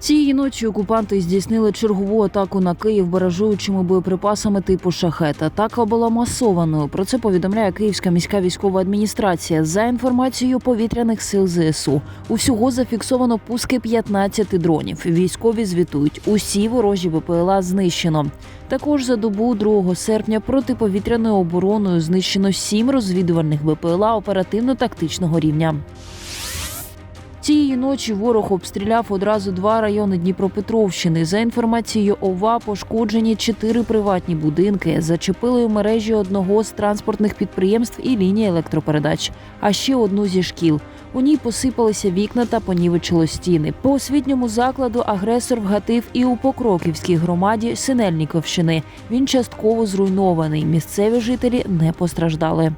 Цієї ночі окупанти здійснили чергову атаку на Київ баражуючими боєприпасами типу шахет. Атака була масованою. Про це повідомляє Київська міська військова адміністрація. За інформацією повітряних сил ЗСУ, усього зафіксовано пуски 15 дронів. Військові звітують, усі ворожі ВПЛА знищено. Також за добу 2 серпня протиповітряною обороною знищено сім розвідувальних БПЛА оперативно-тактичного рівня. Цієї ночі ворог обстріляв одразу два райони Дніпропетровщини. За інформацією ОВА, пошкоджені чотири приватні будинки, зачепили у мережі одного з транспортних підприємств і лінії електропередач, а ще одну зі шкіл. У ній посипалися вікна та понівечило стіни. По освітньому закладу агресор вгатив і у Покроківській громаді Синельніковщини. Він частково зруйнований. Місцеві жителі не постраждали.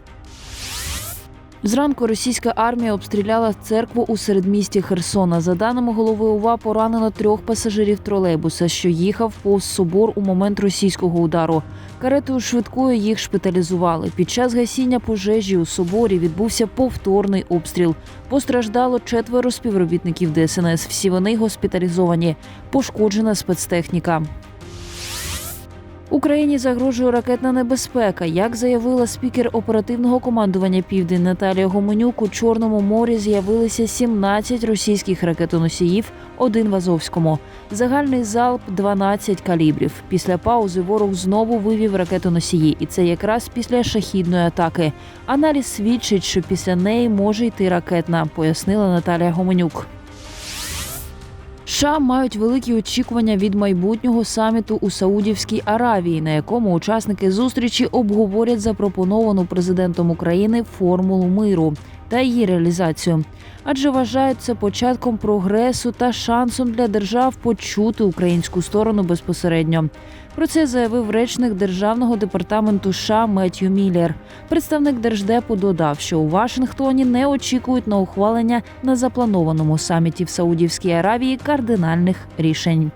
Зранку російська армія обстріляла церкву у середмісті Херсона. За даними голови ОВА, поранено трьох пасажирів тролейбуса, що їхав повз собор у момент російського удару. Каретою швидкою їх шпиталізували. Під час гасіння пожежі у соборі відбувся повторний обстріл. Постраждало четверо співробітників ДСНС. Всі вони госпіталізовані. Пошкоджена спецтехніка. Україні загрожує ракетна небезпека. Як заявила спікер оперативного командування Південь Наталія Гоменюк, у Чорному морі з'явилися 17 російських ракетоносіїв, один в Азовському. Загальний залп 12 калібрів. Після паузи ворог знову вивів ракетоносії, і це якраз після шахідної атаки. Аналіз свідчить, що після неї може йти ракетна, пояснила Наталія Гоменюк. США мають великі очікування від майбутнього саміту у Саудівській Аравії, на якому учасники зустрічі обговорять запропоновану президентом України формулу миру та її реалізацію, адже вважають це початком прогресу та шансом для держав почути українську сторону безпосередньо. Про це заявив речник державного департаменту США Меттью Міллер. Представник держдепу додав, що у Вашингтоні не очікують на ухвалення на запланованому саміті в Саудівській Аравії кардинальних рішень.